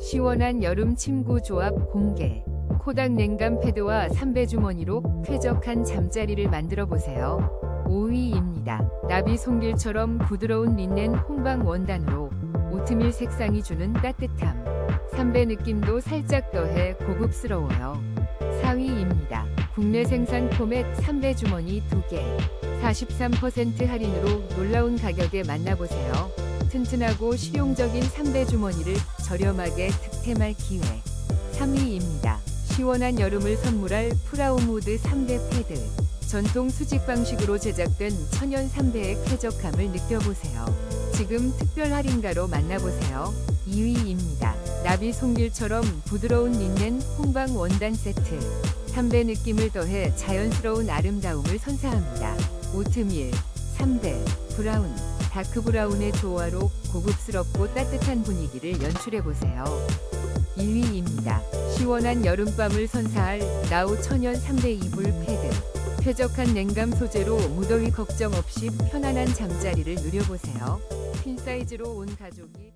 시원한 여름 침구 조합 공개. 코닥 냉감 패드와 삼배 주머니로 쾌적한 잠자리를 만들어 보세요. 5위입니다. 나비 송길처럼 부드러운 린넨 홍방 원단으로 오트밀 색상이 주는 따뜻함. 삼배 느낌도 살짝 더해 고급스러워요. 4위입니다. 국내 생산 포맷 삼배 주머니 2개. 43% 할인으로 놀라운 가격에 만나보세요. 튼튼하고 실용적인 삼배 주머니를 저렴하게 득템할 기회. 3위입니다. 시원한 여름을 선물할 프라우무드 3대 패드. 전통 수직 방식으로 제작된 천연 3대의 쾌적함을 느껴보세요. 지금 특별 할인가로 만나보세요. 2위입니다. 나비 송길처럼 부드러운 린넨 홍방 원단 세트. 3배 느낌을 더해 자연스러운 아름다움을 선사합니다. 오트밀, 3배, 브라운, 다크 브라운의 조화로 고급스럽고 따뜻한 분위기를 연출해보세요. 1위입니다. 시원한 여름밤을 선사할 나우 천연 3대 이불 패드. 쾌적한 냉감 소재로 무더위 걱정 없이 편안한 잠자리를 누려보세요. 퀸 사이즈로 온 가족이